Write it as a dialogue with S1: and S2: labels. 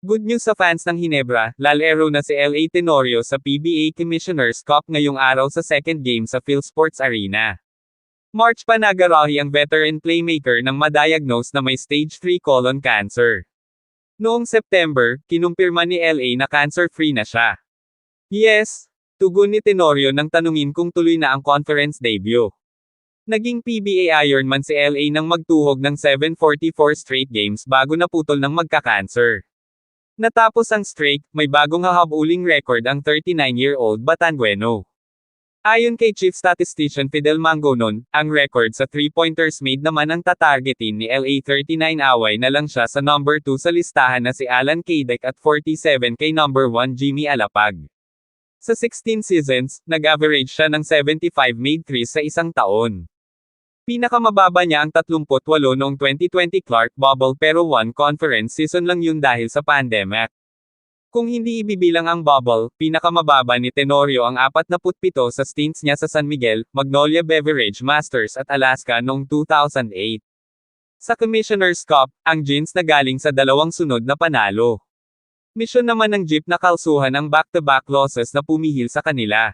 S1: Good news sa fans ng Hinebra, lalero na si LA Tenorio sa PBA Commissioner's Cup ngayong araw sa second game sa PhilSports Arena. March pa nagarahi ang veteran playmaker nang madiagnose na may stage 3 colon cancer. Noong September, kinumpirma ni LA na cancer-free na siya. Yes, tugon ni Tenorio nang tanungin kung tuloy na ang conference debut. Naging PBA Ironman si LA nang magtuhog ng 744 straight games bago naputol ng magka-cancer. Natapos ang streak, may bagong hahabuling record ang 39-year-old Batangueno. Ayon kay Chief Statistician Fidel Mangonon, ang record sa 3-pointers made naman ang tatargetin ni LA 39 away na lang siya sa number 2 sa listahan na si Alan Kadek at 47 kay number 1 Jimmy Alapag. Sa 16 seasons, nag-average siya ng 75 made threes sa isang taon. Pinakamababa niya ang 38 noong 2020 Clark Bubble pero one conference season lang yun dahil sa pandemic. Kung hindi ibibilang ang bubble, pinakamababa ni Tenorio ang 47 sa stints niya sa San Miguel, Magnolia Beverage Masters at Alaska noong 2008. Sa Commissioner's Cup, ang jeans na galing sa dalawang sunod na panalo. Misyon naman ng jeep na kalsuhan ang back-to-back losses na pumihil sa kanila.